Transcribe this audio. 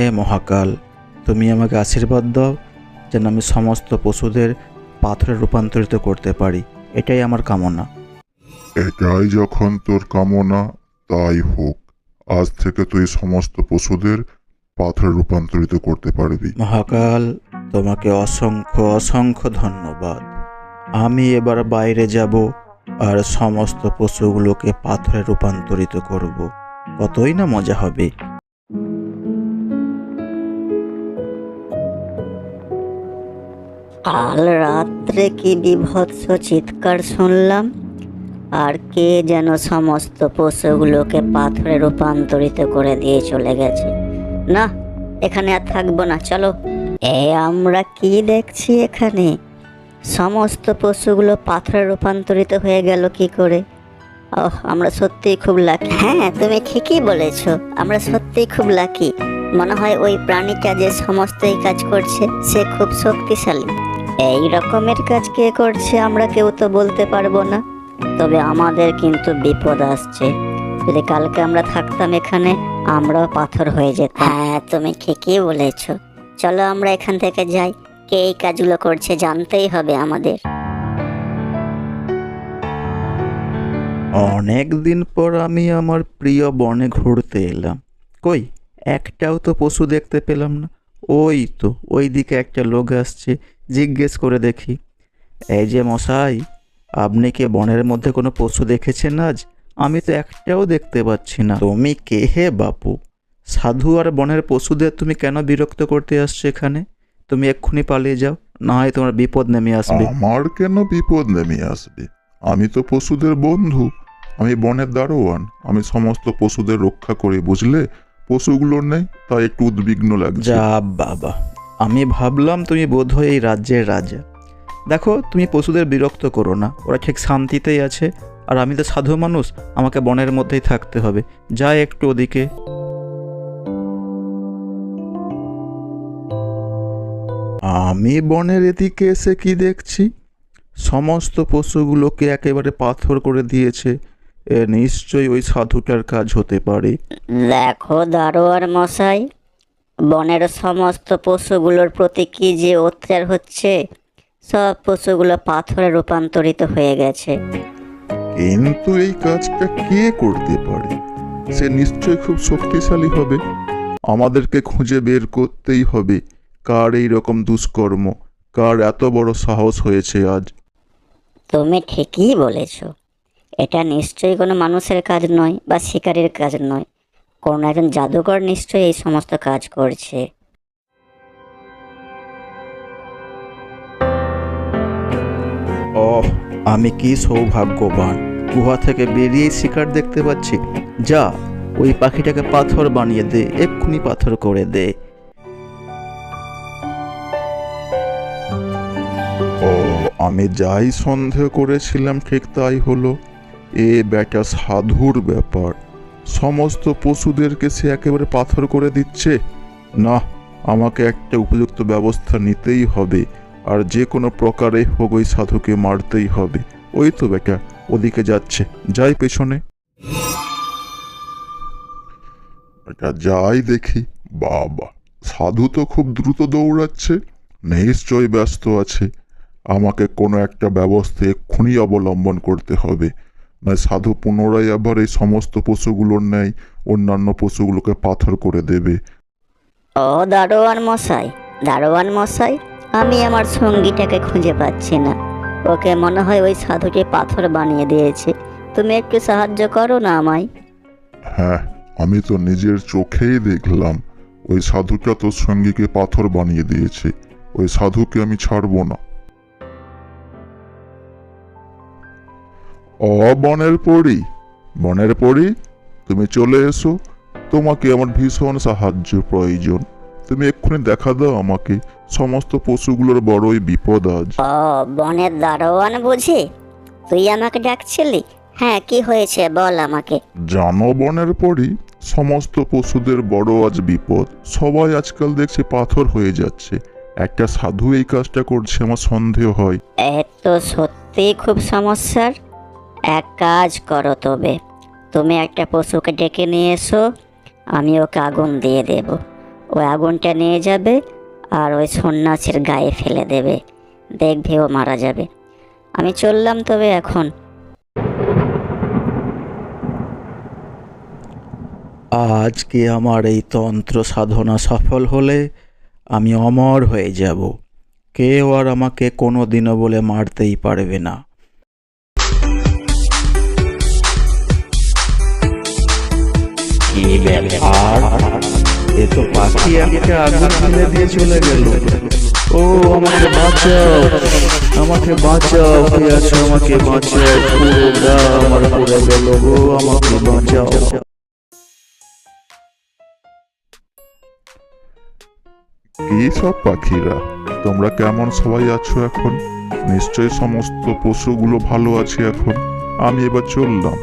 মহাকাল তুমি আমাকে আশীর্বাদ দাও যেন আমি সমস্ত পশুদের পাথরে রূপান্তরিত করতে পারি। এটাই আমার কামনা। এটাই যখন তোর কামনা তাই হোক। আজ থেকে তুই সমস্ত পশুদের পাথরে রূপান্তরিত করতে পারবি। মহাকাল তোমাকে অসংখ্য অসংখ্য ধন্যবাদ। আমি এবার বাইরে যাব আর সমস্ত পশুগুলোকে পাথরে রূপান্তরিত করব। কতই না মজা হবে। কাল রাত্রে কি বিভৎস চিৎকার শুনলাম? আর কে যেন সমস্ত পশুগুলোকে পাথরে রূপান্তরিত করে দিয়ে চলে গেছে। না, এখানে আর থাকব না, চলো। এ আমরা কি দেখছি এখানে? সমস্ত পশুগুলো পাথরে রূপান্তরিত হয়ে গেল কি করে? ওহ, আমরা সত্যিই খুব লাকি হ্যাঁ তুমি ঠিকই বলেছ, আমরা সত্যিই খুব লাকি মনে হয় ওই প্রাণীটা যে সমস্ত এই কাজ করছে, সে খুব শক্তিশালী। এই রকমের কাজ কে করছে আমরা কেউ তো বলতে পারব না। তবে আমাদের কিন্তু বিপদ আসছে। যদি কালকে আমরা থাকতাম এখানে আমরাও পাথর হয়ে যেত হ্যাঁ তুমি ঠিকই বলেছ। চলো আমরা এখান থেকে যাই। কে এই কাজগুলো করছে জানতেই হবে আমাদের। অনেক দিন পর আমি আমার প্রিয় বনে ঘুরতে এলাম। কই একটাও তো পশু দেখতে পেলাম না। ওই তো, ওই দিকে একটা লোক আসছে, জিজ্ঞেস করে দেখি। এই যে মশাই, আপনি কি বনের মধ্যে কোনো পশু দেখেছেন আজ? আমি তো একটাও দেখতে পাচ্ছি না। তুমি কে হে বাপু? সাধু আর বনের পশুদের তুমি কেন বিরক্ত করতে আসছো এখানে? তুমি এক্ষুনি পালিয়ে যাও, না হয় তোমার বিপদ নেমে আসবে। আমার কেন বিপদ নেমে আসবে? আমি তো পশুদের বন্ধু, আমি বনের দারোয়ান, আমি সমস্ত পশুদের রক্ষা করি, বুঝলে? পশুগুলো নেই, তাই একটু উদ্বিগ্ন লাগছে। যা বাবা, আমি ভাবলাম তুমি বোধহয় এই রাজ্যের রাজা। দেখো, তুমি পশুদের বিরক্ত করো না, ওরা ঠিক শান্তিতেই আছে, আর আমি তো সাধু মানুষ, আমাকে বনের মধ্যেই থাকতে হবে। যাই একটু ওদিকে। আমি বনের এদিকে এসে কি দেখছি? সমস্ত পশুগুলোকে একেবারে পাথর করে দিয়েছে। নিশ্চয়ই ওই সাধুটার কাজ হতে পারে। দেখো দারোয়ার মশাই বনের সমস্ত পশুগুলোর প্রতি কি যে অত্যাচার হচ্ছে সব পশুগুলো পাথরে রূপান্তরিত হয়ে গেছে। কিন্তু এই কাজটা কে করতে পারে? সে নিশ্চয়ই খুব শক্তিশালী হবে। আমাদেরকে খুঁজে বের করতেই হবে কার এই রকম দুষ্কর্ম কার এত বড় সাহস হয়েছে আজ। তুমি ঠিকই বলেছ। এটা নিশ্চয়ই কোনো মানুষের কাজ নয় বা শিকারের কাজ নয়। কোনো একজন জাদুকর নিশ্চয়ই এই সমস্ত কাজ করছে। ওহ আমি কি সৌভাগ্যবান। গুহা থেকে বেরিয়ে শিকার দেখতে পাচ্ছি। যা ওই পাখিটাকে পাথর বানিয়ে দে এক্ষুনি পাথর করে দে। ও আমি যাই সন্দেহ করেছিলাম ঠিক তাই হলো। এ ব্যাটা সাধুর ব্যাপার। সমস্ত পশুদেরকে সে একেবারে পাথর করে দিচ্ছে। না, আমাকে একটা উপযুক্ত ব্যবস্থা নিতেই হবে, আর যে কোনো প্রকারে হোক ওই সাধুকে মারতেই হবে। ওই তো বেটা ওদিকে যাচ্ছে, যাই পেছনে। এটা যাই দেখি। বাবা, সাধু তো খুব দ্রুত দৌড়াচ্ছে, নিশ্চয়ই ব্যস্ত আছে। আমাকে কোনো একটা ব্যবস্থা এক্ষুনি অবলম্বন করতে হবে। সাধু পুনরায় আবার এই সমস্ত পশুগুলোর ন্যায় অন্যান্য পশুগুলোকে পাথর করে দেবে। ও দারোয়ান মশাই দারোয়ান মশাই আমি আমার সঙ্গীটাকে খুঁজে পাচ্ছি না। ওকে মনে হয় ওই সাধুটি পাথর বানিয়ে দিয়েছে। তুমি একটু সাহায্য করো না আমায়। হ্যাঁ আমি তো নিজের চোখেই দেখলাম। ওই সাধুটা তোর সঙ্গীকে পাথর বানিয়ে দিয়েছে। ওই সাধুকে আমি ছাড়বো না। অ বনের পরি বনের পরি তুমি চলে এসো। তোমাকে আমার ভীষণ সাহায্য প্রয়োজন। তুমি এক্ষুনি দেখা দাও আমাকে। সমস্ত পশুগুলোর বড়ই বিপদ আজ। ও বনের দারোয়ান বুঝি? তুই আমাকে ডাকছিলি? হ্যাঁ কি হয়েছে বল আমাকে। জানো বনের পরই সমস্ত পশুদের বড় আজ বিপদ। সবাই আজকাল দেখছে পাথর হয়ে যাচ্ছে। একটা সাধু এই কাজটা করছে আমার সন্দেহ হয়। এ তো সত্যি খুব সমস্যার। এক কাজ করো তবে। তুমি একটা পশুকে ডেকে নিয়ে এসো, আমি ওকে আগুন দিয়ে দেব। ওই আগুনটা নিয়ে যাবে আর ওই সন্ন্যাসীর গায়ে ফেলে দেবে। দেখবে ও মারা যাবে। আমি চললাম তবে এখন। আজকে আমার এই তন্ত্র সাধনা সফল হলে আমি অমর হয়ে যাব? কেউ আর আমাকে কোনো দিনও বলে মারতেই পারবে না। কি ব্যাপার এ তো পাখি একটা আগুন ফেলে দিয়ে চলে গেল ও আমাকে বাঁচাও আমাকে বাঁচাও আমাকে বাঁচাও আমার গেল আমাকে বাঁচাও কি সব পাখিরা? তোমরা কেমন সবাই আছো এখন? নিশ্চয়ই সমস্ত পশুগুলো ভালো আছে এখন। আমি এবার চললাম।